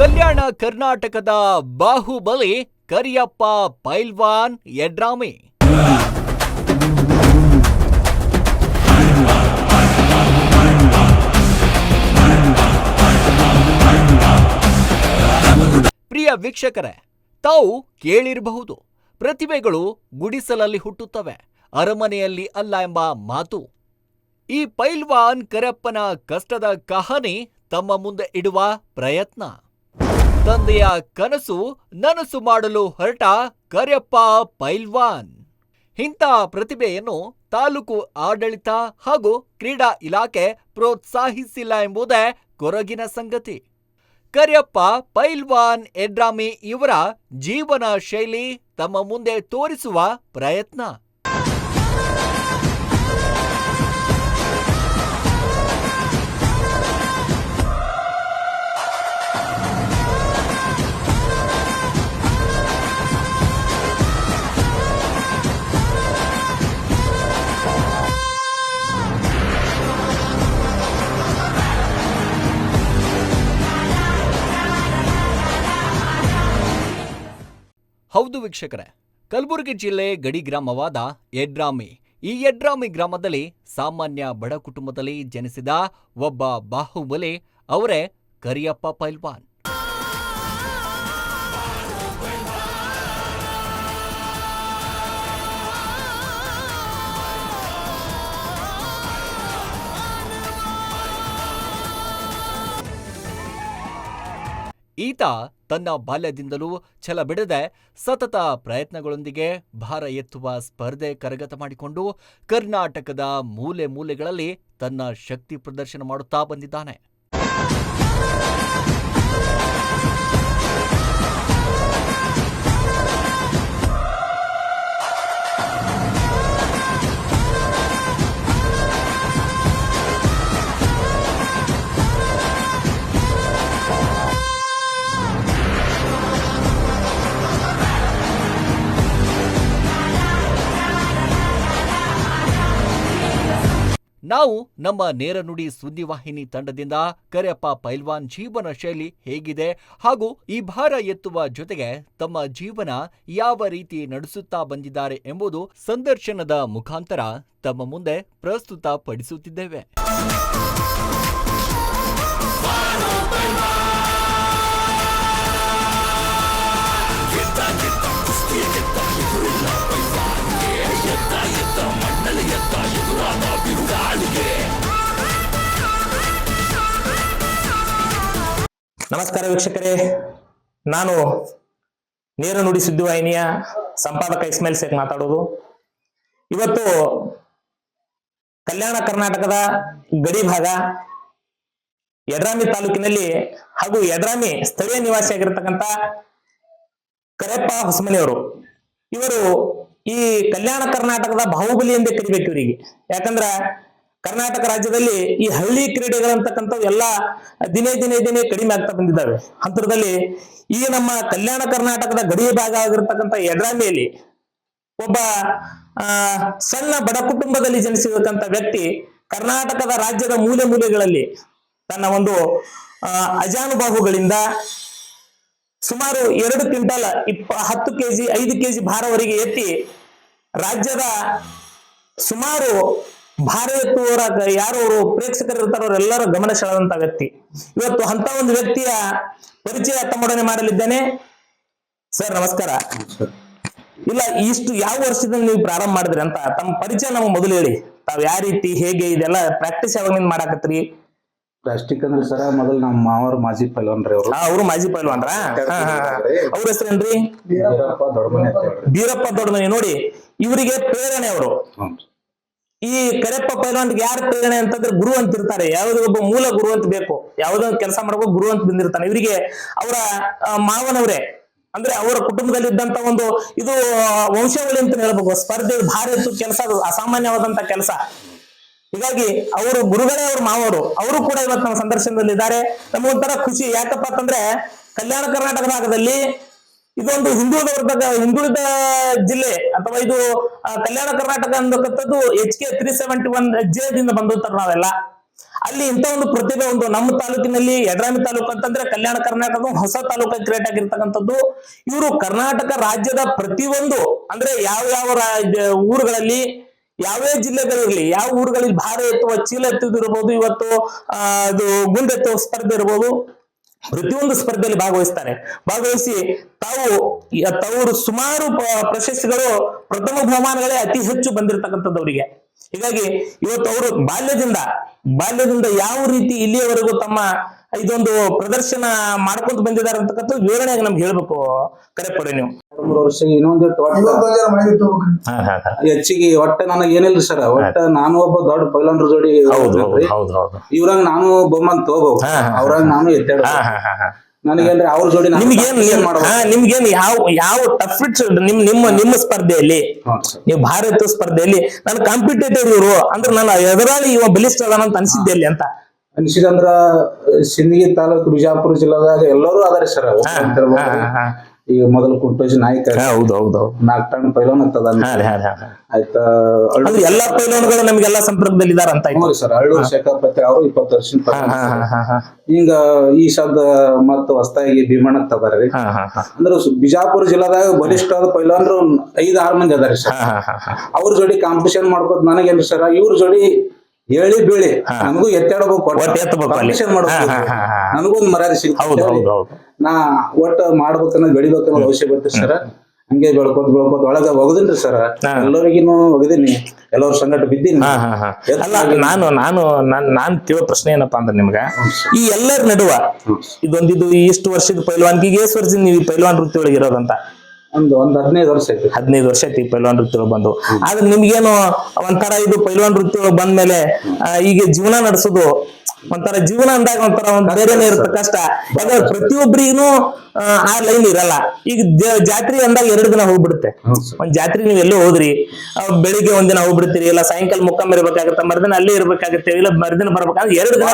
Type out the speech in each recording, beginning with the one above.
ಕಲ್ಯಾಣ ಕರ್ನಾಟಕದ ಬಾಹುಬಲಿ ಕರಿಯಪ್ಪ ಪೈಲ್ವಾನ್ ಯಡ್ರಾಮಿ ಪ್ರಿಯ ವೀಕ್ಷಕರೇ, ತಾವು ಕೇಳಿರಬಹುದು, ಪ್ರತಿಭೆಗಳು ಗುಡಿಸಲಲ್ಲಿ ಹುಟ್ಟುತ್ತವೆ, ಅರಮನೆಯಲ್ಲಿ ಅಲ್ಲ ಎಂಬ ಮಾತು. ಈ ಪೈಲ್ವಾನ್ ಕರಪ್ಪನ ಕಷ್ಟದ ಕಹನಿ ತಮ್ಮ ಮುಂದೆ ಇಡುವ ಪ್ರಯತ್ನ. ತಂದೆಯ ಕನಸು ನನಸು ಮಾಡಲು ಹೊರಟ ಕರ್ಯಪ್ಪ ಪೈಲ್ವಾನ್. ಇಂಥ ಪ್ರತಿಭೆಯನ್ನು ತಾಲೂಕು ಆಡಳಿತ ಹಾಗೂ ಕ್ರೀಡಾ ಇಲಾಖೆ ಪ್ರೋತ್ಸಾಹಿಸಿಲ್ಲ ಎಂಬುದೇ ಕೊರಗಿನ ಸಂಗತಿ. ಕರಿಯಪ್ಪ ಪೈಲ್ವಾನ್ ಎಡ್ರಾಮಿ ಇವರ ಜೀವನ ಶೈಲಿ ತಮ್ಮ ಮುಂದೆ ತೋರಿಸುವ ಪ್ರಯತ್ನ. ಹೌದು ವೀಕ್ಷಕರೇ, ಕಲಬುರಗಿ ಜಿಲ್ಲೆ ಗಡಿ ಗ್ರಾಮವಾದ ಯಡ್ರಾಮಿ ಈ ಯಡ್ರಾಮಿ ಗ್ರಾಮದಲ್ಲಿ ಸಾಮಾನ್ಯ ಬಡ ಕುಟುಂಬದಲ್ಲಿ ಜನಿಸಿದ ಒಬ್ಬ ಬಾಹುಬಲಿ ಅವರೇ ಕರಿಯಪ್ಪ ಪೈಲ್ವಾನ್. ಈತ ತನ್ನ ಬಾಲ್ಯದಿಂದಲೂ ಛಲ ಬಿಡದೆ ಸತತ ಪ್ರಯತ್ನಗಳೊಂದಿಗೆ ಭಾರ ಎತ್ತುವ ಸ್ಪರ್ಧೆ ಕರಗತ ಮಾಡಿಕೊಂಡು ಕರ್ನಾಟಕದ ಮೂಲೆ ಮೂಲೆಗಳಲ್ಲಿ ತನ್ನ ಶಕ್ತಿ ಪ್ರದರ್ಶನ ಮಾಡುತ್ತಾ ಬಂದಿದ್ದಾನೆ. ನಾವು ನಮ್ಮ ನೇರ ನುಡಿ ಸುದ್ದಿವಾಹಿನಿ ತಂಡದಿಂದ ಕರಿಯಪ್ಪ ಪೈಲ್ವಾನ್ ಜೀವನ ಶೈಲಿ ಹೇಗಿದೆ ಹಾಗೂ ಈ ಭಾರ ಎತ್ತುವ ಜೊತೆಗೆ ತಮ್ಮ ಜೀವನ ಯಾವ ರೀತಿ ನಡೆಸುತ್ತಾ ಬಂದಿದ್ದಾರೆ ಎಂಬುದು ಸಂದರ್ಶನದ ಮುಖಾಂತರ ತಮ್ಮ ಮುಂದೆ ಪ್ರಸ್ತುತ ಪಡಿಸುತ್ತಿದ್ದೇವೆ ನಮಸ್ಕಾರ ವೀಕ್ಷಕರೇ. ನಾನು ನೇರ ನುಡಿ ಸುದ್ದಿವಾಹಿನಿಯ ಸಂಪಾದಕ ಇಸ್ಮೇಲ್ ಸೇಖ್ ಮಾತಾಡೋದು. ಇವತ್ತು ಕಲ್ಯಾಣ ಕರ್ನಾಟಕದ ಗಡಿ ಭಾಗ ಯಡ್ರಾಮಿ ತಾಲೂಕಿನಲ್ಲಿ ಹಾಗೂ ಯಡ್ರಾಮಿ ಸ್ಥಳೀಯ ನಿವಾಸಿಯಾಗಿರ್ತಕ್ಕಂಥ ಕರೆಪ್ಪ ಹೊಸಮನೆಯವರು. ಇವರು ಈ ಕಲ್ಯಾಣ ಕರ್ನಾಟಕದ ಬಾಹುಬಲಿ ಎಂದೇ ಕರಿಬೇಕು ಇವರಿಗೆ. ಯಾಕಂದ್ರ ಕರ್ನಾಟಕ ರಾಜ್ಯದಲ್ಲಿ ಈ ಹಳ್ಳಿ ಕ್ರೀಡೆಗಳಂತಕ್ಕಂಥವು ಎಲ್ಲ ದಿನೇ ದಿನೇ ದಿನೇ ಕಡಿಮೆ ಆಗ್ತಾ ಬಂದಿದ್ದಾವೆ. ಅಂತರದಲ್ಲಿ ಈ ನಮ್ಮ ಕಲ್ಯಾಣ ಕರ್ನಾಟಕದ ಗಡಿ ಭಾಗ ಆಗಿರ್ತಕ್ಕಂಥ ಯಡ್ರಾಮಿಯಲ್ಲಿ ಒಬ್ಬ ಸಣ್ಣ ಬಡ ಕುಟುಂಬದಲ್ಲಿ ಜನಿಸಿರ್ತಕ್ಕಂಥ ವ್ಯಕ್ತಿ ಕರ್ನಾಟಕದ ರಾಜ್ಯದ ಮೂಲೆ ಮೂಲೆಗಳಲ್ಲಿ ತನ್ನ ಒಂದು, ಆ, ಅಜಾನುಬಾಹುಗಳಿಂದ ಸುಮಾರು ಎರಡು ಕ್ವಿಂಟಲ್ ಇಪ್ಪ, ಹತ್ತು ಕೆಜಿ, ಐದು ಕೆಜಿ ಭಾರವರೆಗೆ ಎತ್ತಿ ರಾಜ್ಯದ ಸುಮಾರು ಭಾರ ಎತ್ತುವವರ ಯಾರು ಅವರು ಪ್ರೇಕ್ಷಕರು ಇರ್ತಾರೋ ಅವರೆಲ್ಲರ ಗಮನ ಸೆಳೆದಂತ ವ್ಯಕ್ತಿ. ಇವತ್ತು ಅಂತ ಒಂದು ವ್ಯಕ್ತಿಯ ಪರಿಚಯ ತಮ್ಮೊಡನೆ ಮಾಡಲಿದ್ದೇನೆ. ಸರ್ ನಮಸ್ಕಾರ. ಇಲ್ಲ ಇಷ್ಟು ಯಾವ ವರ್ಷದಿಂದ ನೀವು ಪ್ರಾರಂಭ ಮಾಡಿದ್ರಿ ಅಂತ ತಮ್ಮ ಪರಿಚಯ ನಮ್ಗೆ ಮೊದಲು ಹೇಳಿ. ತಾವ್ ಯಾವ ರೀತಿ ಹೇಗೆ ಇದೆಲ್ಲ ಪ್ರಾಕ್ಟೀಸ್ ಯಾವಾಗಿಂದ ಮಾಡಾಕತ್ರಿ? ಪ್ಲಾಸ್ಟಿಕ್ ಅಂದ್ರೆ ಸರ ಮೊದಲು ನಮ್ಮ ಮಾವರ್ ಮಾಜಿ ಪಲ್ವನ್ರಿ ಅವರು. ಆ, ಅವರು ಮಾಜಿ ಪೈಲ್ವಾನ್ರ ಅವ್ರ ಹೆಸರೇನ್ರಿ? ವೀರಪ್ಪ ದೊಡ್ಡಮನೆ ಬೀರಪ್ಪ ದೊಡ್ಡಮನೆ. ನೋಡಿ ಇವರಿಗೆ ಪ್ರೇರಣೆ ಅವರು. ಈ ಕರೆಪ್ಪ ಪೈಲ್ವಾನ್ ಯಾರು ಪ್ರೇರಣೆ ಅಂತಂದ್ರೆ ಗುರು ಅಂತ ಇರ್ತಾರೆ ಯಾವುದೋ ಒಬ್ಬ ಮೂಲ ಗುರು ಅಂತ ಬೇಕು. ಯಾವುದೋ ಕೆಲಸ ಮಾಡ್ಬೇಕು ಗುರು ಅಂತ ಬಂದಿರ್ತಾನೆ. ಇವರಿಗೆ ಅವರ ಮಾವನವರೇ, ಅಂದ್ರೆ ಅವರ ಕುಟುಂಬದಲ್ಲಿ ಇದ್ದಂತ ಒಂದು ಇದು ವಂಶಾವಳಿ ಅಂತ ಹೇಳ್ಬೇಕು ಸ್ಪರ್ಧೆ, ಭಾರಿ ಕೆಲಸ ಅದು, ಅಸಾಮಾನ್ಯವಾದಂತ ಕೆಲಸ. ಹೀಗಾಗಿ ಅವರು ಗುರುಗಳೇ ಅವ್ರ ಮಾವರು ಅವರು ಕೂಡ ಇವತ್ತು ನಮ್ಮ ಸಂದರ್ಶನದಲ್ಲಿ ಇದ್ದಾರೆ ನಮಗೊಂಥರ ಖುಷಿ. ಯಾಕಪ್ಪ ಅಂತಂದ್ರೆ, ಕಲ್ಯಾಣ ಕರ್ನಾಟಕ ಭಾಗದಲ್ಲಿ ಇದೊಂದು ಹಿಂದುಳಿದ ಹಿಂದುಳಿದ ಜಿಲ್ಲೆ ಅಥವಾ ಇದು ಕಲ್ಯಾಣ ಕರ್ನಾಟಕ ಅನ್ನತಕ್ಕಂಥದ್ದು H K three seventy one ಜೇದಿಂದ ಬಂದಿರ್ತಾರೆ ನಾವೆಲ್ಲ. ಅಲ್ಲಿ ಇಂಥ ಒಂದು ಪ್ರತಿಭೆ ಒಂದು ನಮ್ಮ ತಾಲೂಕಿನಲ್ಲಿ ಯಡ್ರಾಮಿ ತಾಲೂಕು ಅಂತಂದ್ರೆ ಕಲ್ಯಾಣ ಕರ್ನಾಟಕದ ಹೊಸ ತಾಲೂಕ ಕ್ರಿಯೇಟ್ ಆಗಿರ್ತಕ್ಕಂಥದ್ದು. ಇವರು ಕರ್ನಾಟಕ ರಾಜ್ಯದ ಪ್ರತಿಯೊಂದು, ಅಂದ್ರೆ ಯಾವ ಯಾವ ಊರುಗಳಲ್ಲಿ, ಯಾವ ಜಿಲ್ಲೆಗಳಿರ್ಲಿ, ಯಾವ ಊರುಗಳಲ್ಲಿ ಭಾರ ಎತ್ತುವ ಚೀಲ ಎತ್ತುವುದು ಇರ್ಬೋದು ಇವತ್ತು ಅದು ಗುಂಡೆತ್ತುವ ಸ್ಪರ್ಧೆ ಇರ್ಬೋದು. ಪ್ರತಿಯೊಂದು ಸ್ಪರ್ಧೆಯಲ್ಲಿ ಭಾಗವಹಿಸ್ತಾರೆ. ಭಾಗವಹಿಸಿ ತಾವು ತವರು ಸುಮಾರು ಪ್ರಶಸ್ತಿಗಳು ಪ್ರಥಮ ಬಹುಮಾನಗಳೇ ಅತಿ ಹೆಚ್ಚು ಬಂದಿರತಕ್ಕಂಥದ್ದು ಅವರಿಗೆ ಹೀಗಾಗಿ ಇವತ್ತು ಅವರು ಬಾಲ್ಯದಿಂದ ಬಾಲ್ಯದಿಂದ ಯಾವ ರೀತಿ ಇಲ್ಲಿಯವರೆಗೂ ತಮ್ಮ ಇದೊಂದು ಪ್ರದರ್ಶನ ಮಾಡ್ಕೊಂತ ಬಂದಿದ್ದಾರೆ ಅಂತಕ್ಕಂಥ ವಿವರಣೆಯಾಗಿ ನಮ್ಗೆ ಹೇಳ್ಬೇಕು. ಕರೆಪಡೆ ನೀವು. ಮೂರು ವರ್ಷ ಇನ್ನೊಂದಿಟ್ಟು ಒಟ್ಟ ಹೆಚ್ಚಿಗೆ ಒಟ್ಟ ನನಗೆ ಏನಿಲ್ಲ ಸರ್. ಒಟ್ಟ ನಾನು ಒಬ್ಬ ದೊಡ್ಡ ಪೈಲನ್ರ ಜೋಡಿ ಹೌದು ಹೋಗ್ಬೇಕ್ರಿ. ಹೌದು ಹೌದು. ಇವ್ರಂಗ್ ನಾನು ಬೊಮ್ಮನ್ ತಗೋಬೇಕು ಅವ್ರಂಗ ಹಾ, ಅವ್ರಂಗ್ ನಾನು ಎತ್ತಾಡ ನನಗೇನ್ರಿ ಅವ್ರ ಜೋಡಿ ನಿಮ್ಗೇನ್. ನಿಮ್ಗೇನ್ ಯಾವ ಯಾವ ಟಫ್ ನಿಮ್ ನಿಮ್ಮ ನಿಮ್ಮ ಸ್ಪರ್ಧೆಯಲ್ಲಿ? ನೀವು ಭಾರತ ಸ್ಪರ್ಧೆಯಲ್ಲಿ ನಾನು ಕಾಂಪಿಟೇಟಿವ್ ಇವರು. ಅಂದ್ರೆ ನಾನು ಎದುರಾಳಿ ಇವ ಬಲಿಷ್ಠ ಅದಾನ ಅಂತ ಅನ್ಸಿದ್ದೆ ಅಲ್ಲಿ ಅಂತ. ಅನ್ಸಿದಂದ್ರ ಸಿಂದಗಿ ತಾಲೂಕು ಬಿಜಾಪುರ ಜಿಲ್ಲಾದಾಗ ಎಲ್ಲರೂ ಅದಾರಿ ಸರ್. ಈಗ ಮೊದಲು ಕುಂಟೋಜಿ ನಾಯ್ಕ ಹೌದು ಹೌದು ನಾಲ್ಕು ಟನ್ ಪೈಲೋನ್ ಹಾ ಆಯ್ತಾ ಅಂದ್ರೆ ಎಲ್ಲಾ ಪೈಲೋನ್ಗಳು ನಮಗೆಲ್ಲ ಸಂಪರ್ಕದಲ್ಲಿ ಇದಾರ ಅಂತ ಹೌದು ಸರ್ ಹಳ್ಳೂರು ಶೇಖಾಪತಿ ಅವರು ಇಪ್ಪತ್ತು ವರ್ಷ ಹಿಂಗ ಈ ಶಬ್ದ ಮತ್ತ ಹೊಸದಾಗಿ ಭೀಮಣ್ಣ ತದಾರಿ ಅಂದ್ರ ಬಿಜಾಪುರ ಜಿಲ್ಲಾದಾಗ ಬಲಿಷ್ಠವಾದ ಪೈಲೋನ್ರು ಐದ್ ಆರ್ ಮಂದಿ ಅದಾರಿ ಸರ್. ಅವ್ರ ಜೋಡಿ ಕಾಂಪಿಟೇಷನ್ ಮಾಡ್ಕೋದ್ ನನಗೇನ್ರಿ ಸರ್ ಇವ್ರ ಜೋಡಿ ಹೇಳಿ ಬೀಳಿ. ನಮಗೂ ಎತ್ತಾಡಬೇಕು ಒಟ್ಟು ಎತ್ತಬೇಕು ಅಲ್ಲಿ. ಕಾಂಪಿಟೇಷನ್ ಮಾಡ್ಬೇಕು. ಹಾ, ಹಾ, ಹಾ, ಹಾ. ನನಗೂ ಒಂದು ಮರ್ಯಾದೆ ಮಾಡ್ಬೇಕು ನಾ ಒಟ್ಟ ಮಾಡ್ಬೇಕನ್ನೋದು ಬೆಳಿಬೇಕನ್ನೋದು ಅವಶ್ಯ ಬರ್ತದೆ ಸರ್. ಹಂಗೆ ಬೆಳ್ಕೊತ ಬೆಳ್ಕೊತ ಒಳಗ ಒಗದಿನ್ರಿ ಸರ್. ಎಲ್ಲರಿಗಿನು ಒಗದಿನಿ. ಎಲ್ಲರ ಸಂಗಟ ಬಿದ್ದೀನಿ. ಅಲ್ಲ ನಾನು ನಾನು ನಾನ್ ನಾನ್ ಕೇಳೋ ಪ್ರಶ್ನೆ ಏನಪ್ಪಾ ಅಂದ್ರೆ ನಿಮ್ಗ? ಈ ಎಲ್ಲರ ನಡುವ ಇದೊಂದಿದು ಇಷ್ಟು ವರ್ಷದ ಪೈಲ್ವಾನ್ಗಿಗೆ ಎಷ್ಟು ವರ್ಷದಿಂದ ನೀವು ಪೈಲ್ವಾನ್ ವೃತ್ತಿ ಒಳಗೆ ಇರೋದಂತ. ಒಂದು ಒಂದ್ ಹದಿನೈದು ವರ್ಷ ಐತಿ ಹದಿನೈದು ವರ್ಷ ಐತಿ ಪೈಲ್ವಾನ್ ವೃತ್ತಿಗಳು ಬಂದು. ಆದ್ರೆ ನಿಮ್ಗೇನು ಒಂಥರ ಇದು ಪೈಲ್ವಾನ್ ವೃತ್ತಿ ಒಳಗೆ ಬಂದ್ಮೇಲೆ ಈಗ ಜೀವನ ನಡೆಸೋದು ಒಂಥರ ಜೀವನ ಅಂದಾಗ ಒಂಥರ ಒಂದ್ ಬೇರೆನೇ ಇರುತ್ತೆ ಕಷ್ಟ. ಯಾಕಂದ್ರೆ ಪ್ರತಿಯೊಬ್ಬರಿಗೂ ಆ ಲೈನ್ ಇರಲ್ಲ. ಈಗ ಜಾತ್ರೆ ಅಂದಾಗ ಎರಡು ದಿನ ಹೋಗ್ಬಿಡುತ್ತೆ. ಒಂದ್ ಜಾತ್ರೆ ನೀವು ಎಲ್ಲೋ ಹೋದ್ರಿ ಬೆಳಿಗ್ಗೆ ಒಂದಿನ ಹೋಗ್ಬಿಡ್ತೀರಿ ಇಲ್ಲ ಸಾಯಂಕಾಲ ಮುಕ್ಕಮ್ ಇರ್ಬೇಕಾಗತ್ತೆ ಮರ್ದಿನ ಅಲ್ಲೇ ಇರ್ಬೇಕಾಗತ್ತೆ ಇಲ್ಲ ಮರ್ದಿನ ಬರ್ಬೇಕಾದ್ರೆ ಎರಡು ದಿನ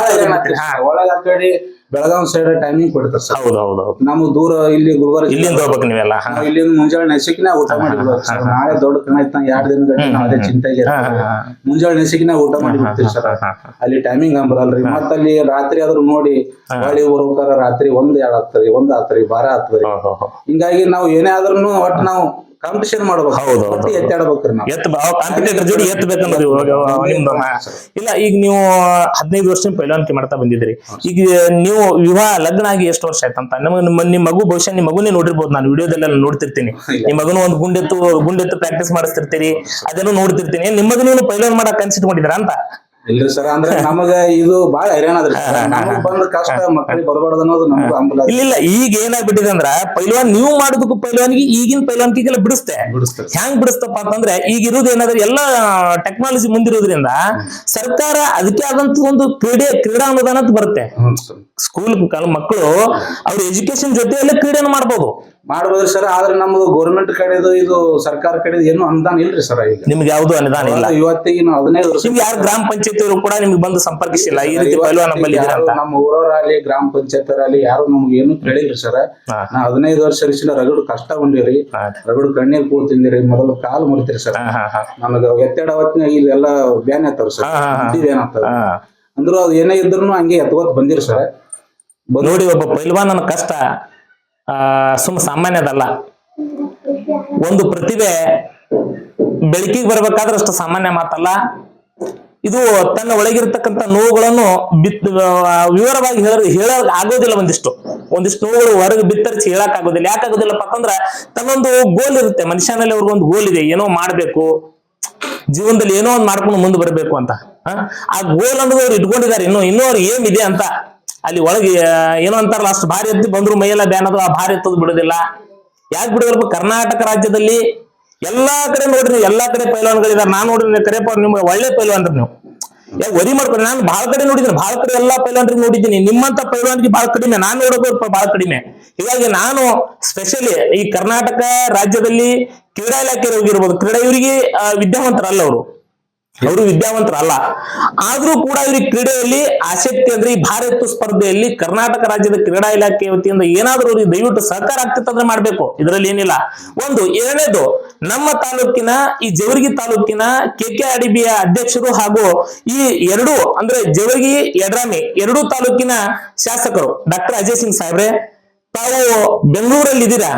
ಬೆಳಗಾವಿ ಸೈಡ್ ಟೈಮಿಂಗ್ ಕೊಡ್ತಾರೆ ಸರ್. ಹೌದು ಹೌದು ಹೌದು. ನಮ್ಗ್ ದೂರ ಇಲ್ಲಿ ಗುಲ್ಬರ್ಗ ಇಲ್ಲಿಂದ ಹೋಗ್ಬೇಕು ನೀವೆಲ್ಲ. ಹಾ. ನಾವು ಇಲ್ಲಿಂದ ಮುಂಜಾನೆ ನೆಸಕಿನ ಊಟ ಮಾಡಿ ಸರ್. ನಾಳೆ ದೊಡ್ಡ ಕಣ ಇತ್ತು ಎರಡು ದಿನ ಗಂಟೆ ಅದೇ ಚಿಂತೆಗೆ. ಹಾ, ಹಾ, ಮುಂಜಾನೆ ನೆಸಕಿನ ಊಟ ಮಾಡಿ ಬಿಡ್ತೀವಿ ಸರ್. ಹಾ, ಹಾ. ಅಲ್ಲಿ ಟೈಮಿಂಗ್ ಅಂಬರಲ್ರಿ ಮತ್ತ ಅಲ್ಲಿ ರಾತ್ರಿ ಆದ್ರೂ ನೋಡಿ ಹೊಳಿ ಬರ್ಬೇಕಾರ ರಾತ್ರಿ ಒಂದ್ ಎರಡ್ ಆಗ್ತರಿ ಒಂದ್ ಆತ್ರಿ ಬಾರ ಆತ್ರಿ ಹೋ, ಹೋ, ಹೋ. ಹಿಂಗಾಗಿ ನಾವು ಏನೇ ಆದ್ರೂ ಒಟ್ ನಾವು ಕಾಂಪಿಟೇಷನ್ ಮಾಡ್ಬೇಕು. ಹೌದು, ಹೌದು, ಎತ್ತಾಡ್ಬೇಕ್ರಿ ನಾವು. ಕಾಂಪಿಟೇಟರ್ ಜೋಡಿ ಇವಾಗ ನಿಮ್ದು. ಇಲ್ಲ ಈಗ ನೀವು ಹದಿನೈದು ವರ್ಷ ಪೈಲಾನಿಕೆ ಮಾಡ್ತಾ ಬಂದಿದ್ರಿ ಈಗ ನೀವು ವಿವಾಹ ಲಗ್ನ ಆಗಿ ಎಷ್ಟು ವರ್ಷ ಆಯ್ತಂತ? ನಮಗೆ ನಿಮ್ಮ ನಿಮ್ಮ ಮಗು ಬಹುಶಃ ನಿಮ್ಮ ಮಗುನೇ ನೋಡಿರ್ಬೋದು ನಾನು ವಿಡಿಯೋದಲ್ಲೆಲ್ಲ ನೋಡ್ತಿರ್ತೀನಿ. ನಿಮ್ಮ ಮಗನ ಒಂದು ಗುಂಡೆತ್ತು ಗುಂಡೆತ್ತು ಪ್ರಾಕ್ಟೀಸ್ ಮಾಡಿಸ್ತಿರ್ತೀರಿ ಅದನ್ನು ನೋಡ್ತಿರ್ತೀನಿ. ನಿಮ್ಮ ಮಗನೂ ಪೈಲಾನ್ ಮಾಡಕ್ ಅನ್ಸಿಟ್ಕೊಂಡಿದ್ರ ಅಂತ? ಇಲ್ರಿ ಸರ್ ಅಂದ್ರೆ ನಮಗ ಇದು ಬಾಳ ಹೈರಾಣ ಅದ್ರಿ ನಮಗ್ ಬಂದ ಕಷ್ಟ ಮಕ್ಕಳಿಗೆ ಬರಬಾರ್ದು ಅನ್ನೋದು ನಮಗ ಅಂಬಲ ಇಲ್ಲ ಇಲ್ಲ ಈಗ ಏನಾಗ್ಬಿಟ್ಟಿದೆ ಅಂದ್ರ ಪೈಲ್ವಾನ್ ನೀವು ಮಾಡೋದಕ್ಕೂ ಪೈಲ್ವಾನಿಗೆ ಈಗಿನ ಪೈಲ್ವಾನಿಗೆಲ್ಲ ಬಿಡಿಸ್ತೆ. ಹ್ಯಾಂಗ್ ಬಿಡಿಸ್ತಪ್ಪ ಅಂತಂದ್ರೆ ಈಗ ಇರೋದು ಏನಾದ್ರೆ ಎಲ್ಲ ಟೆಕ್ನಾಲಜಿ ಮುಂದಿರೋದ್ರಿಂದ ಸರ್ಕಾರ ಅದಕ್ಕೆ ಆದಂತ ಒಂದು ಕ್ರೀಡೆ ಕ್ರೀಡಾ ಅನುದಾನ ಅಂತ ಬರುತ್ತೆ. ಸ್ಕೂಲ್ ಮಕ್ಕಳು ಅವ್ರ ಎಜುಕೇಶನ್ ಜೊತೆಯಲ್ಲೇ ಕ್ರೀಡೆನ ಮಾಡ್ಬೋದು. ಮಾಡ್ಬೋದ್ರಿ ಸರ್? ಆದ್ರೆ ನಮ್ದು ಗೌರ್ಮೆಂಟ್ ಕಡೆದು ಇದು ಸರ್ಕಾರ ಕಡೆದು ಏನು ಅನುದಾನ ಇಲ್ರಿ ಸರ್ ಈಗ. ನಿಮ್ಗೆ ಯಾವ್ದು ಅನುದಾನ ಇಲ್ಲ. ಇವತ್ತಿಗೆ ನಾವು ಹದಿನೈದು ವರ್ಷ ನಿಮ್ಗೆ ಯಾರು ಗ್ರಾಮ ಪಂಚಾಯತಿಯವರು ಕೂಡ ನಿಮ್ಗೆ ಬಂದು ಸಂಪರ್ಕಿಸಿಲ್ಲ. ಈ ರೀತಿ ಪೈಲ್ವಾನ್ ನಮ್ಮಲ್ಲಿ ಇದ್ದೀರಾ ಅಂತ. ನಮ್ಮ ಊರವರಾಗ್ಲಿ ಗ್ರಾಮ ಪಂಚಾಯತ್ ಅಲ್ಲಿ ಯಾರು ನಮ್ಗೆ ಏನು ಕೇಳಿಲ್ರಿ ಸರ್. ಹಾ. ನಾ ಹದಿನೈದು ವರ್ಷ ಅರಿಸಿಲ್ಲ ರಗಡು ಕಷ್ಟ ಬಂದಿರಿ ಹಾ. ರಗಡು ಕಣ್ಣೀರ್ ಕೂಳ್ ತಿಂದಿರಿ ಮೊದಲು ಕಾಲು ಮುರಿತೀರಿ ಸರ್. ಹಾ, ಹಾ, ಹಾ. ನನಗ ಎತ್ತಡ ಹೊತ್ತಿನಾಗ ಇಲ್ಲೆಲ್ಲ ಬ್ಯಾನ್ ಆತಾವ ಸರ್. ಹಾ, ಹಾ, ಹಾ. ಬ್ಯಾನ್ ಆತಾವ ಹಾ. ಅಂದ್ರು ಅದು ಏನೇ ಇದ್ರು ಹಂಗೆ ಎತ್ಕೋತ್ ಬಂದಿರಿ ಸರ್. ನೋಡಿ ಒಬ್ಬ ಪೈಲ್ವಾನನ ಕಷ್ಟ. ಆ, ಸುಮ್ಮ ಸಾಮಾನ್ಯದಲ್ಲ. ಒಂದು ಪ್ರತಿಭೆ ಬೆಳಕಿಗೆ ಬರ್ಬೇಕಾದ್ರೆ ಅಷ್ಟು ಸಾಮಾನ್ಯ ಮಾತಲ್ಲ. ಇದು ತನ್ನ ಒಳಗಿರ್ತಕ್ಕಂಥ ನೋವುಗಳನ್ನು ಬಿತ್ ವಿವರವಾಗಿ ಹೇಳ ಹೇಳ ಆಗೋದಿಲ್ಲ ಒಂದಿಷ್ಟು. ಒಂದಿಷ್ಟು ನೋವುಗಳು ಹೊರಗೆ ಬಿತ್ತರಿಸಿ ಹೇಳಕ್ ಆಗೋದಿಲ್ಲ ಯಾಕೆ ಆಗೋದಿಲ್ಲಪ್ಪ ಅಂತಂದ್ರ ತನ್ನೊಂದು ಗೋಲ್ ಇರುತ್ತೆ. ಮನುಷ್ಯನಲ್ಲಿ ಅವ್ರಿಗೊಂದು ಗೋಲ್ ಇದೆ. ಏನೋ ಮಾಡ್ಬೇಕು. ಜೀವನದಲ್ಲಿ ಏನೋ ಒಂದು ಮಾಡ್ಕೊಂಡು ಮುಂದೆ ಬರಬೇಕು ಅಂತ. ಆ? ಗೋಲ್ ಅನ್ನೋದು ಅವ್ರು ಇಟ್ಕೊಂಡಿದ್ದಾರೆ. ಇನ್ನು ಇನ್ನೂ ಅವ್ರು ಇದೆ ಅಂತ ಅಲ್ಲಿ ಒಳಗೆ ಏನೋ ಅಂತಾರಲ್ಲ, ಅಷ್ಟು ಭಾರಿ ಎತ್ತಿ ಬಂದ್ರು ಮೈಯೆಲ್ಲ ಬ್ಯಾನ್ ಅದು ಆ ಭಾರಿ ಎತ್ತೋದು ಬಿಡೋದಿಲ್ಲ. ಯಾಕೆ ಬಿಡೋದಿಲ್ಲ ಕರ್ನಾಟಕ ರಾಜ್ಯದಲ್ಲಿ ಎಲ್ಲಾ ಕಡೆ ನೋಡ್ರಿ, ಎಲ್ಲಾ ಕಡೆ ಪೈಲ್ವಾನ್ಗಳಿದಾರೆ. ನಾನು ನೋಡಿದ್ರೆ ಕರೆಯಪ್ಪ ನಿಮ್ಗೆ ಒಳ್ಳೆ ಪೈಲ್ವಾನ್ರಿ ನೀವು. ಯಾಕೆ ವರಿ ಮಾಡ್ಕೊಂಡು ನಾನು ಬಹಳ ಕಡೆ ನೋಡಿದ್ದೀನಿ ಬಹಳ ಕಡೆ ಎಲ್ಲಾ ಪೈಲ್ವಾನ್ರಿಗೆ ನೋಡಿದ್ದೀನಿ. ನಿಮ್ಮಂತ ಪೈಲವಾನ್ಗೆ ಬಹಳ ಕಡಿಮೆ, ನಾನು ನೋಡೋದು ಬಹಳ ಕಡಿಮೆ. ಹೀಗಾಗಿ ನಾನು ಸ್ಪೆಷಲಿ ಈ ಕರ್ನಾಟಕ ರಾಜ್ಯದಲ್ಲಿ ಕ್ರೀಡಾ ಇಲಾಖೆ ಹೋಗಿರ್ಬೋದು. ಕ್ರೀಡಾ ಇವರಿಗೆ ವಿದ್ಯಾವಂತರಲ್ಲ ಅವರು. ಅವರು ವಿದ್ಯಾವಂತರಲ್ಲ. ಆದ್ರೂ ಕೂಡ ಇವ್ರಿಗೆ ಕ್ರೀಡೆಯಲ್ಲಿ ಆಸಕ್ತಿ ಅಂದ್ರೆ ಈ ಭಾರತ ಸ್ಪರ್ಧೆಯಲ್ಲಿ ಕರ್ನಾಟಕ ರಾಜ್ಯದ ಕ್ರೀಡಾ ಇಲಾಖೆ ವತಿಯಿಂದ ಏನಾದ್ರೂ ಅವ್ರಿಗೆ ದಯವಿಟ್ಟು ಸಹಕಾರ ಆಗ್ತಿತ್ತಂದ್ರೆ ಮಾಡ್ಬೇಕು. ಇದರಲ್ಲಿ ಏನಿಲ್ಲ. ಒಂದು, ಎರಡನೇದು, ನಮ್ಮ ತಾಲೂಕಿನ, ಈ ಜವರ್ಗಿ ತಾಲೂಕಿನ ಕೆ ಕೆ ಅಡಿಬಿಯ ಅಧ್ಯಕ್ಷರು ಹಾಗೂ ಈ ಎರಡು ಅಂದ್ರೆ ಜವರ್ಗಿ, ಯಡ್ರಾಮಿ ಎರಡು ತಾಲೂಕಿನ ಶಾಸಕರು ಡಾಕ್ಟರ್ ಅಜಯ್ ಸಿಂಗ್ ಸಾಹೇಬ್ರೆ, ತಾವು ಬೆಂಗಳೂರಲ್ಲಿ ಇದ್ದೀರಾ